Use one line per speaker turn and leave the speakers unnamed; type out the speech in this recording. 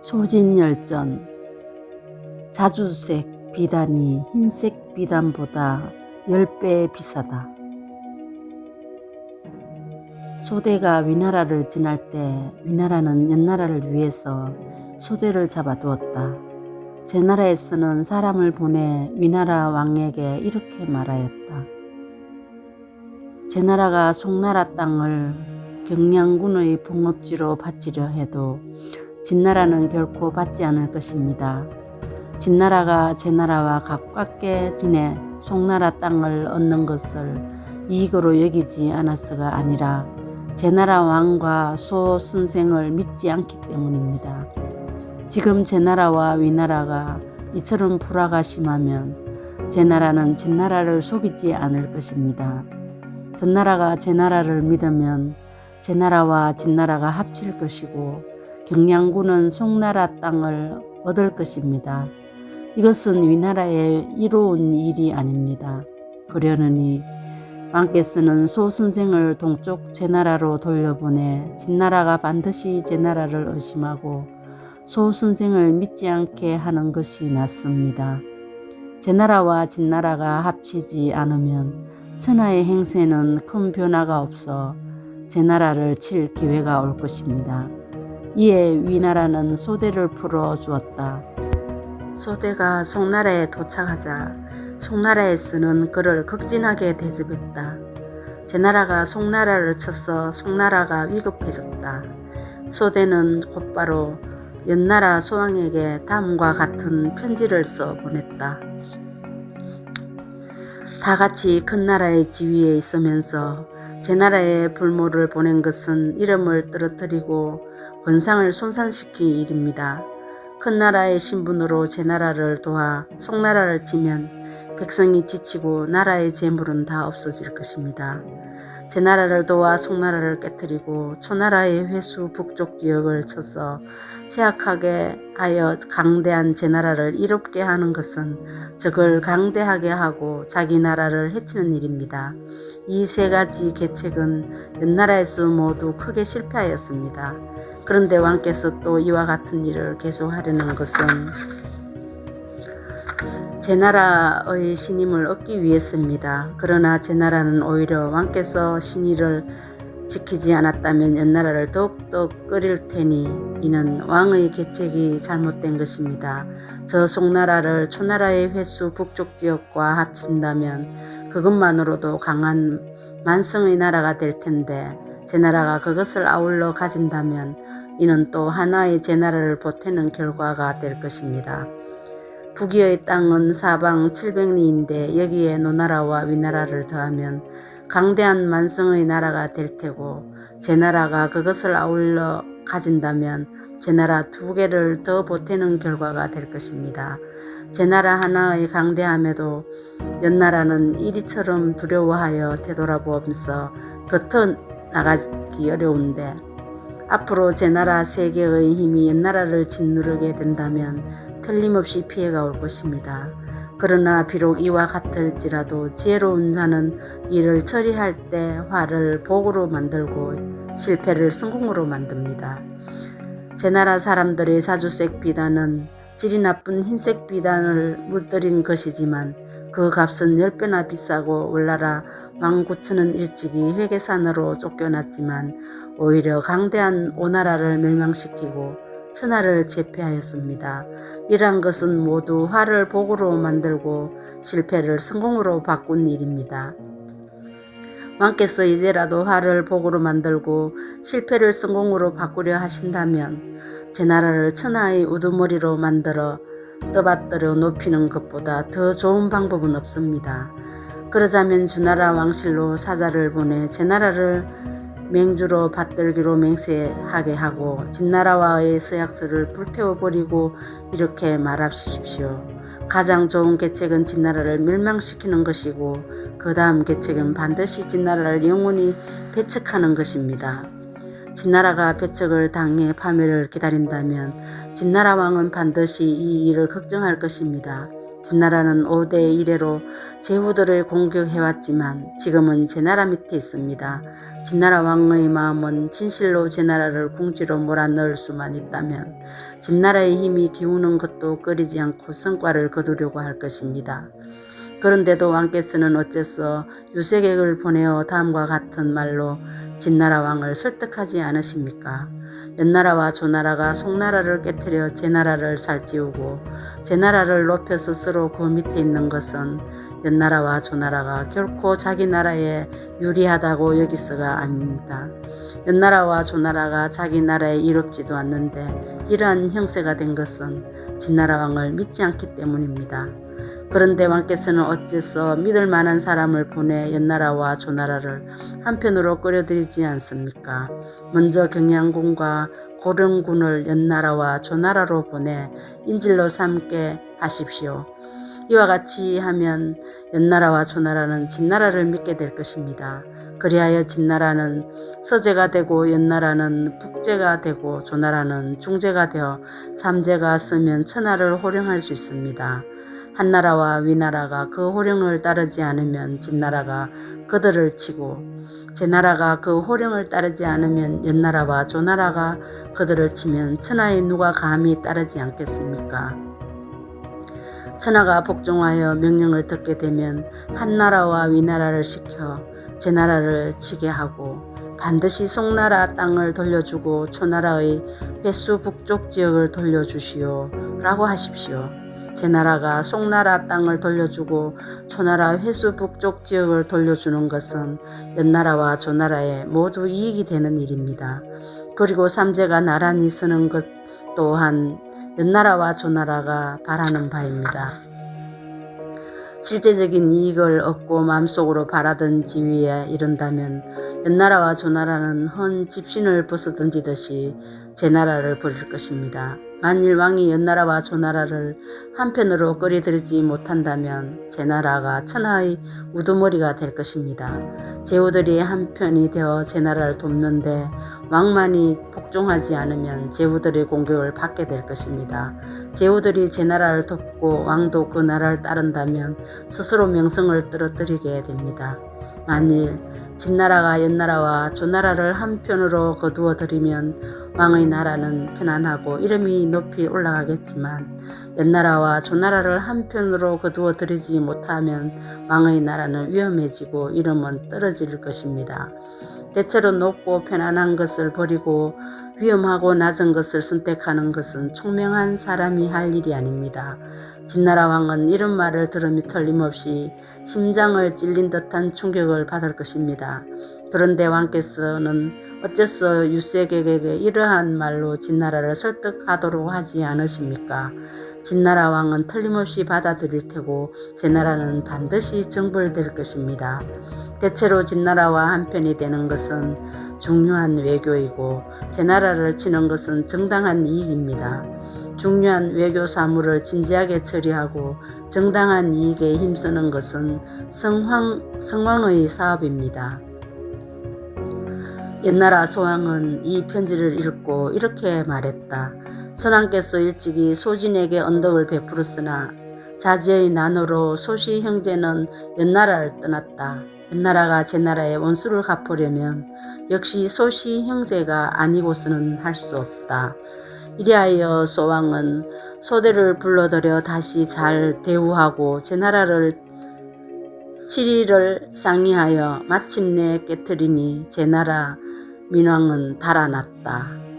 소진열전 자주색 비단이 흰색 비단보다 10배 비싸다. 소대가 위나라를 지날 때 위나라는 옛나라를 위해서 소대를 잡아두었다. 제 나라에서는 사람을 보내 위나라 왕에게 이렇게 말하였다. 제 나라가 송나라 땅을 경량군의 봉업지로 바치려 해도 진나라는 결코 받지 않을 것입니다. 진나라가 제 나라와 가깝게 지내 송나라 땅을 얻는 것을 이익으로 여기지 않았어가 아니라 제 나라 왕과 소 선생을 믿지 않기 때문입니다. 지금 제 나라와 위나라가 이처럼 불화가 심하면 제 나라는 진나라를 속이지 않을 것입니다. 전나라가 제 나라를 믿으면 제 나라와 진나라가 합칠 것이고 경량군은 송나라 땅을 얻을 것입니다. 이것은 위나라에 이로운 일이 아닙니다. 그러느니 왕께서는 소 선생을 동쪽 제 나라로 돌려보내 진나라가 반드시 제 나라를 의심하고 소 선생을 믿지 않게 하는 것이 낫습니다. 제 나라와 진나라가 합치지 않으면 천하의 행세는 큰 변화가 없어 제 나라를 칠 기회가 올 것입니다. 이에 위나라는 소대를 풀어 주었다. 소대가 송나라에 도착하자 송나라에서는 그를 극진하게 대접했다. 제 나라가 송나라를 쳐서 송나라가 위급해졌다. 소대는 곧바로 연나라 소왕에게 다음과 같은 편지를 써 보냈다. 다 같이 큰 나라의 지위에 있으면서 제 나라에 불모를 보낸 것은 이름을 떨어뜨리고 권상을 손상시킬 일입니다. 큰 나라의 신분으로 제 나라를 도와 송나라를 치면 백성이 지치고 나라의 재물은 다 없어질 것입니다. 제 나라를 도와 송나라를 깨뜨리고 초나라의 회수 북쪽 지역을 쳐서 쇠약하게 하여 강대한 제 나라를 이롭게 하는 것은 적을 강대하게 하고 자기 나라를 해치는 일입니다. 이 세 가지 계책은 옛나라에서 모두 크게 실패하였습니다. 그런데 왕께서 또 이와 같은 일을 계속하려는 것은 제 나라의 신임을 얻기 위해서입니다. 그러나 제 나라는 오히려 왕께서 신의를 지키지 않았다면 옛나라를 더욱더 끓일 테니 이는 왕의 계책이 잘못된 것입니다. 저 송나라를 초나라의 회수 북쪽 지역과 합친다면 그것만으로도 강한 만성의 나라가 될 텐데 제 나라가 그것을 아울러 가진다면 이는 또 하나의 제 나라를 보태는 결과가 될 것입니다. 북위의 땅은 사방 700리인데 여기에 노나라와 위나라를 더하면 강대한 만성의 나라가 될 테고 제 나라가 그것을 아울러 가진다면 제 나라 두 개를 더 보태는 결과가 될 것입니다. 제 나라 하나의 강대함에도 연나라는 이리처럼 두려워하여 되돌아보면서 버텨 나가기 어려운데 앞으로 제 나라 세 개의 힘이 옛나라를 짓누르게 된다면 틀림없이 피해가 올 것입니다. 그러나 비록 이와 같을지라도 지혜로운 자는 이를 처리할 때 화를 복으로 만들고 실패를 성공으로 만듭니다. 제 나라 사람들의 사주색 비단은 질이 나쁜 흰색 비단을 물들인 것이지만 그 값은 10배나 비싸고 올라라 왕구천은 일찍이 회계산으로 쫓겨났지만 오히려 강대한 오나라를 멸망시키고 천하를 제패하였습니다. 이러한 것은 모두 화를 복으로 만들고 실패를 성공으로 바꾼 일입니다. 왕께서 이제라도 화를 복으로 만들고 실패를 성공으로 바꾸려 하신다면 제 나라를 천하의 우두머리로 만들어 떠받들여 높이는 것보다 더 좋은 방법은 없습니다. 그러자면 주나라 왕실로 사자를 보내 제 나라를 맹주로 받들기로 맹세하게 하고 진나라와의 서약서를 불태워버리고 이렇게 말합시십시오. 가장 좋은 계책은 진나라를 멸망시키는 것이고 그 다음 계책은 반드시 진나라를 영원히 배척하는 것입니다. 진나라가 배척을 당해 파멸을 기다린다면 진나라 왕은 반드시 이 일을 걱정할 것입니다. 진나라는 5대 1회로 제후들을 공격해왔지만 지금은 제나라 밑에 있습니다. 진나라 왕의 마음은 진실로 제나라를 궁지로 몰아넣을 수만 있다면 진나라의 힘이 기우는 것도 끓이지 않고 성과를 거두려고 할 것입니다. 그런데도 왕께서는 어째서 유색액을 보내어 다음과 같은 말로 진나라 왕을 설득하지 않으십니까? 연나라와 조나라가 송나라를 깨뜨려 제나라를 살찌우고 제나라를 높여 스스로 그 밑에 있는 것은 연나라와 조나라가 결코 자기 나라에 유리하다고 여기서가 아닙니다. 연나라와 조나라가 자기 나라에 이롭지도 않는데 이러한 형세가 된 것은 진나라 왕을 믿지 않기 때문입니다. 그런데 왕께서는 어째서 믿을 만한 사람을 보내 연나라와 조나라를 한편으로 끌어들이지 않습니까? 먼저 경양군과 고령군을 연나라와 조나라로 보내 인질로 삼게 하십시오. 이와 같이 하면 연나라와 조나라는 진나라를 믿게 될 것입니다. 그리하여 진나라는 서제가 되고 연나라는 북제가 되고 조나라는 중제가 되어 삼제가 쓰면 천하를 호령할 수 있습니다. 한나라와 위나라가 그 호령을 따르지 않으면 진나라가 그들을 치고 제나라가 그 호령을 따르지 않으면 연나라와 조나라가 그들을 치면 천하에 누가 감히 따르지 않겠습니까? 천하가 복종하여 명령을 듣게 되면 한나라와 위나라를 시켜 제나라를 치게 하고 반드시 송나라 땅을 돌려주고 초나라의 회수 북쪽 지역을 돌려주시오 라고 하십시오. 제나라가 송나라 땅을 돌려주고 초나라 회수 북쪽 지역을 돌려주는 것은 연나라와 조나라에 모두 이익이 되는 일입니다. 그리고 삼재가 나란히 서는 것 또한 연나라와 조나라가 바라는 바입니다. 실제적인 이익을 얻고 마음속으로 바라던 지위에 이른다면 연나라와 조나라는 헌 집신을 벗어던지듯이 제 나라를 버릴 것입니다. 만일 왕이 연나라와 조나라를 한편으로 끌어들이지 못한다면 제 나라가 천하의 우두머리가 될 것입니다. 제후들이 한편이 되어 제 나라를 돕는데 왕만이 복종하지 않으면 제후들의 공격을 받게 될 것입니다. 제후들이 제 나라를 돕고 왕도 그 나라를 따른다면 스스로 명성을 떨어뜨리게 됩니다. 만일 진나라가 연나라와 조나라를 한편으로 거두어 들이면 왕의 나라는 편안하고 이름이 높이 올라가겠지만 연나라와 조나라를 한편으로 거두어 들이지 못하면 왕의 나라는 위험해지고 이름은 떨어질 것입니다. 대체로 높고 편안한 것을 버리고 위험하고 낮은 것을 선택하는 것은 총명한 사람이 할 일이 아닙니다. 진나라 왕은 이런 말을 들으면 틀림없이 심장을 찔린 듯한 충격을 받을 것입니다. 그런데 왕께서는 어째서 유색에게 이러한 말로 진나라를 설득하도록 하지 않으십니까? 진나라 왕은 틀림없이 받아들일 테고 제 나라는 반드시 정벌될 것입니다. 대체로 진나라와 한편이 되는 것은 중요한 외교이고 제 나라를 치는 것은 정당한 이익입니다. 중요한 외교 사무를 진지하게 처리하고 정당한 이익에 힘쓰는 것은 성황, 성왕의 사업입니다. 옛나라 소왕은 이 편지를 읽고 이렇게 말했다. 선왕께서 일찍이 소진에게 언덕을 베풀었으나 자지의 난으로 소시 형제는 옛나라를 떠났다. 옛나라가 제 나라의 원수를 갚으려면 역시 소시 형제가 아니고서는 할 수 없다. 이리하여 소왕은 소대를 불러들여 다시 잘 대우하고 제 나라를 7일을 상의하여 마침내 깨뜨리니 제 나라 민왕은 달아났다.